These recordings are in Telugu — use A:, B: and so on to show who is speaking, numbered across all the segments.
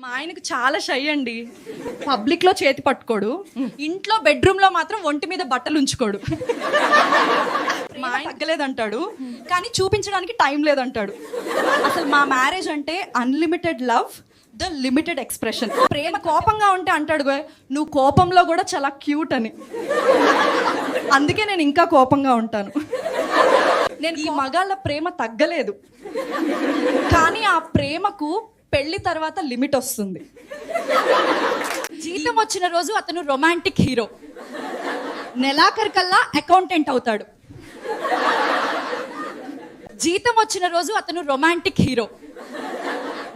A: మా ఆయనకు చాలా షై అండి. పబ్లిక్లో చేతి పట్టుకోడు. ఇంట్లో బెడ్రూమ్లో మాత్రం ఒంటి మీద బట్టలు ఉంచుకోడు. మా ఆయన తగ్గలేదంటాడు. కానీ చూపించడానికి టైం లేదంటాడు. అసలు మా మ్యారేజ్ అంటే unlimited love the limited expression. ప్రేమ కోపంగా ఉంటే అంటాడు నువ్వు కోపంలో కూడా చాలా క్యూట్ అని. అందుకే నేను ఇంకా కోపంగా ఉంటాను. నేను ఈ మగాళ్ళ ప్రేమ తగ్గలేదు. కానీ ఆ ప్రేమకు పెళ్ళి తర్వాత లిమిట్ వస్తుంది. జీతం వచ్చిన రోజు అతను రొమాంటిక్ హీరో. నెలాఖరికల్లా అకౌంటెంట్ అవుతాడు. జీతం వచ్చిన రోజు అతను రొమాంటిక్ హీరో.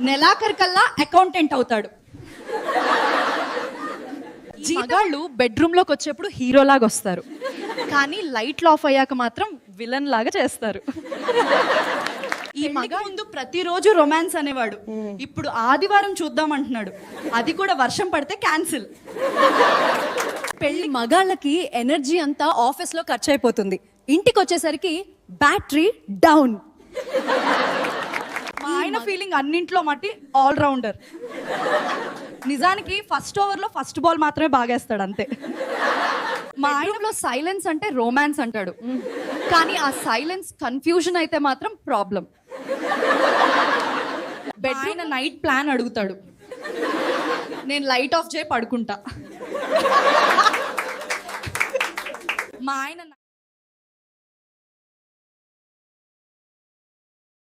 A: నెలాఖరికల్లా అకౌంటెంట్ అవుతాడు. జీతాళ్ళు బెడ్రూమ్లోకి వచ్చేప్పుడు హీరోలాగా వస్తారు. కానీ లైట్లు ఆఫ్ అయ్యాక మాత్రం విలన్ లాగా చేస్తారు. ఈ మగ ముందు ప్రతిరోజు రొమాన్స్ అనేవాడు. ఇప్పుడు ఆదివారం చూద్దాం అంటున్నాడు. అది కూడా వర్షం పడితే క్యాన్సిల్.
B: పెళ్ళి మగాళ్ళకి ఎనర్జీ అంతా ఆఫీస్లో ఖర్చు అయిపోతుంది ఇంటికి వచ్చేసరికి బ్యాటరీ డౌన్.
A: మా ఆయన ఫీలింగ్ అన్నింట్లో మట్టి ఆల్ రౌండర్ నిజానికి ఫస్ట్ ఓవర్లో ఫస్ట్ బాల్ మాత్రమే బాగేస్తాడు అంతే.
B: మా ఆయనలో సైలెన్స్ అంటే రొమాన్స్ అంటాడు. కానీ ఆ సైలెన్స్ కన్ఫ్యూజన్ అయితే మాత్రం ప్రాబ్లం.
A: బెడ్ ఆయన నైట్ ప్లాన్ అడుగుతాడు. నేను లైట్ ఆఫ్ చేయి పడుకుంటా. మా ఆయన